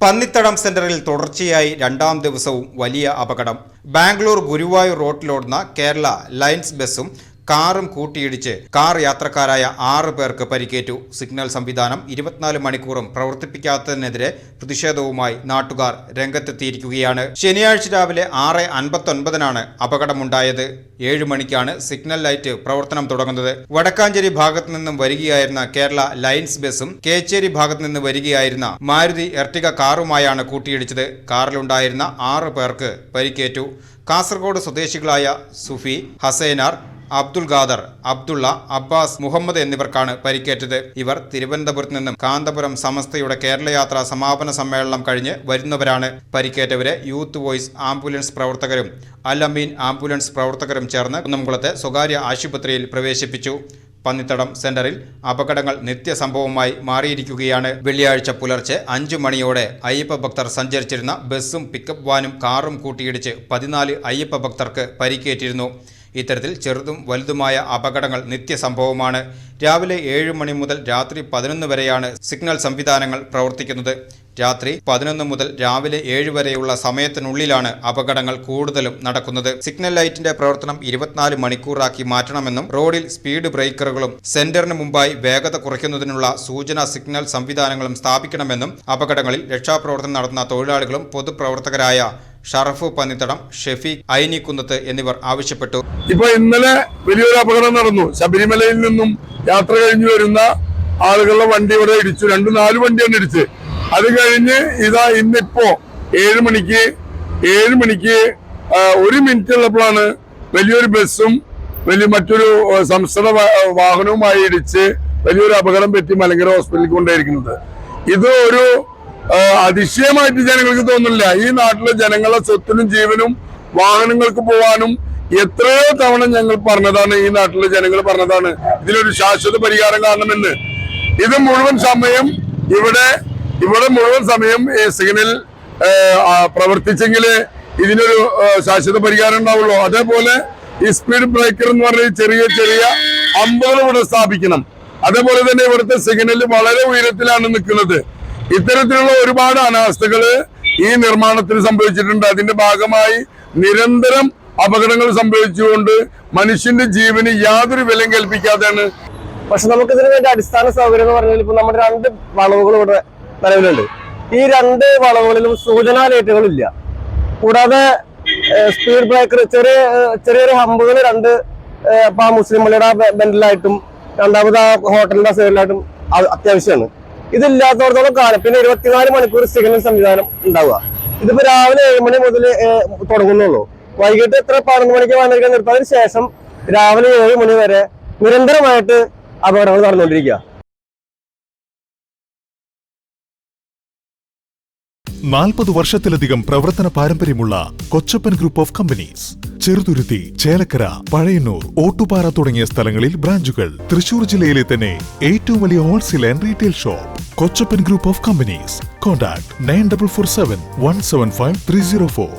പന്നിത്തടം സെന്ററിൽ തുടർച്ചയായി രണ്ടാം ദിവസവും വലിയ അപകടം. ബാംഗ്ലൂർ ഗുരുവായൂർ റോഡിലോടുന്ന കേരള ലൈൻസ് ബസ്സും കാറും കൂട്ടിയിടിച്ച് കാർ യാത്രക്കാരായ ആറ് പേർക്ക് പരിക്കേറ്റു. സിഗ്നൽ സംവിധാനം ഇരുപത്തിനാല് മണിക്കൂറും പ്രവർത്തിപ്പിക്കാത്തതിനെതിരെ പ്രതിഷേധവുമായി നാട്ടുകാർ രംഗത്തെത്തിയിരിക്കുകയാണ്. ശനിയാഴ്ച രാവിലെ ആറ് അൻപത്തൊൻപതിനാണ് അപകടമുണ്ടായത്. ഏഴ് മണിക്കാണ് സിഗ്നൽ ലൈറ്റ് പ്രവർത്തനം തുടങ്ങുന്നത്. വടക്കാഞ്ചേരി ഭാഗത്തു നിന്നും വരികയായിരുന്ന കേരള ലൈൻസ് ബസ്സും കേച്ചേരി ഭാഗത്തു നിന്ന് വരികയായിരുന്ന മാരുതി എർട്ടിക കാറുമായാണ് കൂട്ടിയിടിച്ചത്. കാറിലുണ്ടായിരുന്ന ആറ് പേർക്ക് പരിക്കേറ്റു. കാസർഗോഡ് സ്വദേശികളായ സുഫി ഹസൈനാർ അബ്ദുൾ ഖാദർ അബ്ദുള്ള അബ്ബാസ് മുഹമ്മദ് എന്നിവർക്കാണ് പരിക്കേറ്റത്. ഇവർ തിരുവനന്തപുരത്ത് നിന്നും കാന്തപുരം സമസ്തയുടെ കേരളയാത്ര സമാപന സമ്മേളനം കഴിഞ്ഞ് വരുന്നവരാണ്. പരിക്കേറ്റവരെ യൂത്ത് വോയിസ് ആംബുലൻസ് പ്രവർത്തകരും അൽ അമീൻ ആംബുലൻസ് പ്രവർത്തകരും ചേർന്ന് കുന്നംകുളത്തെ സ്വകാര്യ ആശുപത്രിയിൽ പ്രവേശിപ്പിച്ചു. പന്നിത്തടം സെന്ററിൽ അപകടങ്ങൾ നിത്യസംഭവമായി മാറിയിരിക്കുകയാണ്. വെള്ളിയാഴ്ച പുലർച്ചെ അഞ്ചു മണിയോടെ അയ്യപ്പ ഭക്തർ സഞ്ചരിച്ചിരുന്ന ബസ്സും പിക്കപ്പ് വാനും കാറും കൂട്ടിയിടിച്ച് പതിനാല് അയ്യപ്പ ഭക്തർക്ക് പരിക്കേറ്റിരുന്നു. ഇത്തരത്തിൽ ചെറുതും വലുതുമായ അപകടങ്ങൾ നിത്യസംഭവമാണ്. രാവിലെ ഏഴ് മണി മുതൽ രാത്രി പതിനൊന്ന് വരെയാണ് സിഗ്നൽ സംവിധാനങ്ങൾ പ്രവർത്തിക്കുന്നത്. രാത്രി പതിനൊന്ന് മുതൽ രാവിലെ ഏഴ് വരെയുള്ള സമയത്തിനുള്ളിലാണ് അപകടങ്ങൾ കൂടുതലും നടക്കുന്നത്. സിഗ്നൽ ലൈറ്റിന്റെ പ്രവർത്തനം ഇരുപത്തിനാല് മണിക്കൂറാക്കി മാറ്റണമെന്നും റോഡിൽ സ്പീഡ് ബ്രേക്കറുകളും സെന്ററിന് മുമ്പായി വേഗത കുറയ്ക്കുന്നതിനുള്ള സൂചന സിഗ്നൽ സംവിധാനങ്ങളും സ്ഥാപിക്കണമെന്നും അപകടങ്ങളിൽ രക്ഷാപ്രവർത്തനം നടത്തുന്ന തൊഴിലാളികളും പൊതുപ്രവർത്തകരായ ഷറഫ് പന്നിത്തടം ഷെഫീഖ് ഐനിക്കുന്നത്ത് എന്നിവർ ആവശ്യപ്പെട്ടു. ഇപ്പൊ ഇന്നലെ വലിയൊരു അപകടം നടന്നു. ശബരിമലയിൽ നിന്നും യാത്ര കഴിഞ്ഞു വരുന്ന ആളുകളുടെ വണ്ടി ഇവിടെ ഇടിച്ചു. രണ്ടു നാല് വണ്ടിയാണ് ഇടിച്ച് അത് കഴിഞ്ഞ് ഇതാ ഇന്നിപ്പോ ഏഴ് മണിക്ക് ഏഴ് മണിക്ക് ഒരു മിനിറ്റ് ഉള്ളപ്പോഴാണ് വലിയൊരു ബസ്സും വലിയ മറ്റൊരു സംസ്ഥാന വാഹനവുമായി ഇടിച്ച് വലിയൊരു അപകടം പറ്റി മലങ്കര ഹോസ്പിറ്റലിൽ കൊണ്ടായിരിക്കുന്നത് ഇത് ഒരു അതിശയമായിട്ട് ജനങ്ങൾക്ക് തോന്നുന്നില്ല. ഈ നാട്ടിലെ ജനങ്ങളെ സ്വത്തിനും ജീവനും വാഹനങ്ങൾക്ക് പോവാനും എത്രയോ തവണ ഞങ്ങൾ പറഞ്ഞതാണ് ഈ നാട്ടിലെ ജനങ്ങൾ പറഞ്ഞതാണ്. ഇതിലൊരു ശാശ്വത പരിഹാരം കാണണമെന്ന്. ഇത് മുഴുവൻ സമയം ഇവിടെ ഇവിടെ മുഴുവൻ സമയം സിഗ്നൽ ആ, ഇതിനൊരു ശാശ്വത പരിഹാരം ഉണ്ടാവുള്ളൂ. അതേപോലെ ഈ സ്പീഡ് ബ്രേക്കർ എന്ന് പറഞ്ഞ ചെറിയ ചെറിയ അമ്പുകൾ ഇവിടെ സ്ഥാപിക്കണം. അതേപോലെ തന്നെ ഇവിടുത്തെ സിഗ്നൽ വളരെ ഉയരത്തിലാണ് നിൽക്കുന്നത്. ഇത്തരത്തിലുള്ള ഒരുപാട് അനാസ്ഥകൾ ഈ നിർമ്മാണത്തിൽ സംഭവിച്ചിട്ടുണ്ട്. അതിന്റെ ഭാഗമായി നിരന്തരം അപകടങ്ങൾ സംഭവിച്ചുകൊണ്ട് മനുഷ്യന്റെ ജീവന് യാതൊരു വിലയും കൽപ്പിക്കാതെയാണ്. പക്ഷെ നമുക്ക് ഇതിന് വേണ്ടി അടിസ്ഥാന സൗകര്യം എന്ന് പറഞ്ഞാൽ ഇപ്പൊ നമ്മുടെ രണ്ട് വളവുകൾ ഇവിടെ നിലവിലുണ്ട്. ഈ രണ്ട് വളവുകളിലും സൂചനാ ലൈറ്റുകളില്ല. കൂടാതെ സ്പീഡ് ബ്രേക്കർ ചെറിയ ചെറിയൊരു ഹമ്പുകൾ രണ്ട് ഇപ്പൊ ആ മുസ്ലിം പള്ളിയുടെ ബെന്റിലായിട്ടും രണ്ടാമത് ആ ഹോട്ടലിന്റെ സൈഡിലായിട്ടും അത്യാവശ്യമാണ്. ഇതില്ലാത്തടത്തോളം കാലം. പിന്നെ ഇരുപത്തിനാല് മണിക്കൂർ സിഗ്നൽ സംവിധാനം ഉണ്ടാവുക. ഇതിപ്പോ രാവിലെ ഏഴ് മണി മുതൽ തുടങ്ങുന്നുള്ളൂ. വൈകിട്ട് എത്ര പതിനൊന്ന് മണിക്ക് വന്നിരിക്കാൻ നിർത്താതിന് ശേഷം രാവിലെ ഏഴ് മണി വരെ നിരന്തരമായിട്ട് അപകടങ്ങൾ നടന്നുകൊണ്ടിരിക്കുക. നാൽപ്പത് വർഷത്തിലധികം പ്രവർത്തന പാരമ്പര്യമുള്ള Kochappan group of companies Cheruthuruthy Chelakkara Pazhayannur Ottupara തുടങ്ങിയ സ്ഥലങ്ങളിൽ ബ്രാഞ്ചുകൾ. തൃശൂർ ജില്ലയിലെ തന്നെ ഏറ്റവും വലിയ wholesale and retail shop Kochappan group of companies. Contact nine double four seven one seven five three zero four.